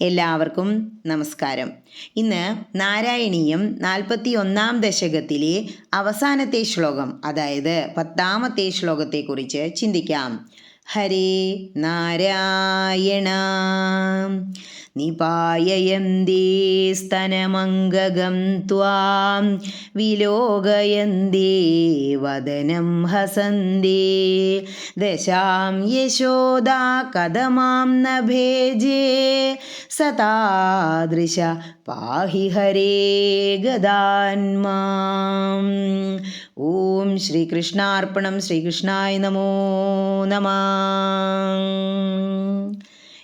എല്ലാവർക്കും നമസ്കാരം. ഇന്ന് നാരായണീയം നാൽപ്പത്തി ഒന്നാം ദശകത്തിലെ അവസാനത്തെ ശ്ലോകം അതായത് പത്താമത്തെ ശ്ലോകത്തെക്കുറിച്ച് ചിന്തിക്കാം. ഹരേ നാരായണ. നിപായയന്തേ സ്തനമംഗകം ത്വാം. വിലോകയന്തേ വദനം ഹസന്തേ. ദശാം യശോദാ കഥമാം ന ഭേജേ. സതാദൃശ പാഹി ഹരേ ഗദാന്മാം ഓം ശ്രീകൃഷ്ണാർപ്പണം ശ്രീകൃഷ്ണായ നമോ നമ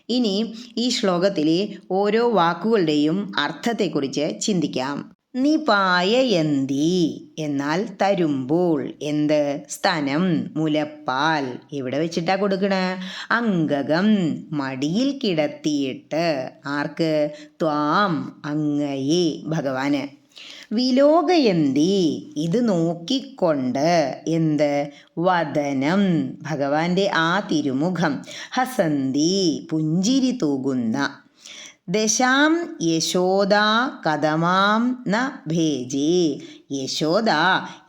ഇനി ഈ ശ്ലോകത്തിലെ ഓരോ വാക്കുകളുടെയും അർത്ഥത്തെക്കുറിച്ച് ചിന്തിക്കാം. നിപായയന്തി എന്നാൽ തരുമ്പോൾ എന്ത്? സ്തനം മുലപ്പാൽ എവിടെ വെച്ചിട്ടാ കൊടുക്കണേ? അംഗകം മടിയിൽ കിടത്തിയിട്ട്. ആർക്ക്? ത്വാം അങ്ങയെ ഭഗവാന്. വിലോകയന്തി ഇത് നോക്കിക്കൊണ്ട് എന്ത്? വദനം. ഭഗവാന്റെ ആ തിരുമുഖം. ഹസന്തി പുഞ്ചിരി തൂകുന്ന. ദശാം യശോദ കഥമാം ന ഭേജേ. യശോദ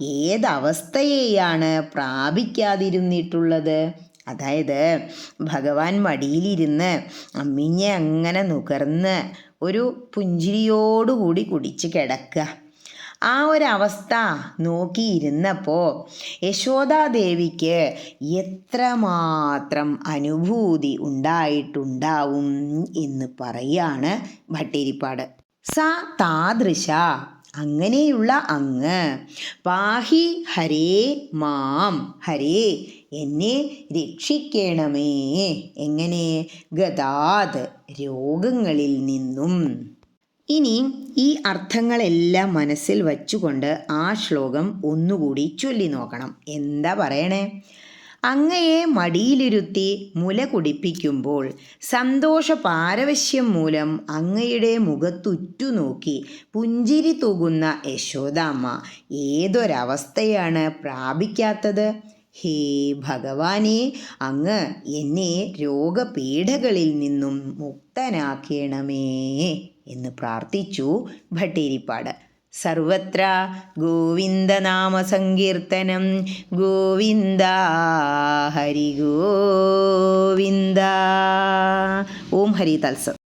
ഏതവസ്ഥയെയാണ് പ്രാപിക്കാതിരുന്നിട്ടുള്ളത്? അതായത് ഭഗവാൻ മടിയിലിരുന്ന് അമ്മിഞ്ഞെ അങ്ങനെ നുകർന്ന് ഒരു പുഞ്ചിരിയോടുകൂടി കുടിച്ച് കിടക്കുക. ആ ഒരവസ്ഥ നോക്കിയിരുന്നപ്പോൾ യശോദാദേവിക്ക് എത്രമാത്രം അനുഭൂതി ഉണ്ടായിട്ടുണ്ടാവും എന്ന് പറയാണ് ഭട്ടേരിപ്പാട് സ താദൃശ അങ്ങനെയുള്ള അങ്ങ്. പാഹി ഹരേ മാം ഹരേ എന്നെ രക്ഷിക്കണമേ. എങ്ങനെ? ഗതാത് രോഗങ്ങളിൽ നിന്നും. ഇനി ഈ അർത്ഥങ്ങളെല്ലാം മനസ്സിൽ വച്ചുകൊണ്ട് ആ ശ്ലോകം ഒന്നുകൂടി ചൊല്ലി നോക്കണം. എന്താ പറയണേ? അങ്ങയെ മടിയിലിരുത്തി മുല കുടിപ്പിക്കുമ്പോൾ സന്തോഷ പാരവശ്യം മൂലം അങ്ങയുടെ മുഖത്തുറ്റുനോക്കി പുഞ്ചിരി തൂകുന്ന യശോദാമ്മ ഏതൊരവസ്ഥയാണ് പ്രാപിക്കാത്തത്? ഹേ ഭഗവാനെ അങ്ങ് എന്നെ രോഗപീഠകളിൽ നിന്നും മുക്തനാക്കണമേ എന്ന് പ്രാർത്ഥിച്ചു ഭട്ടേരിപ്പാട്. സർവത്ര ഗോവിന്ദനാമസങ്കീർത്തനം. ഗോവിന്ദ ഹരി ഗോവിന്ദ. ഓം ഹരി തത്സം.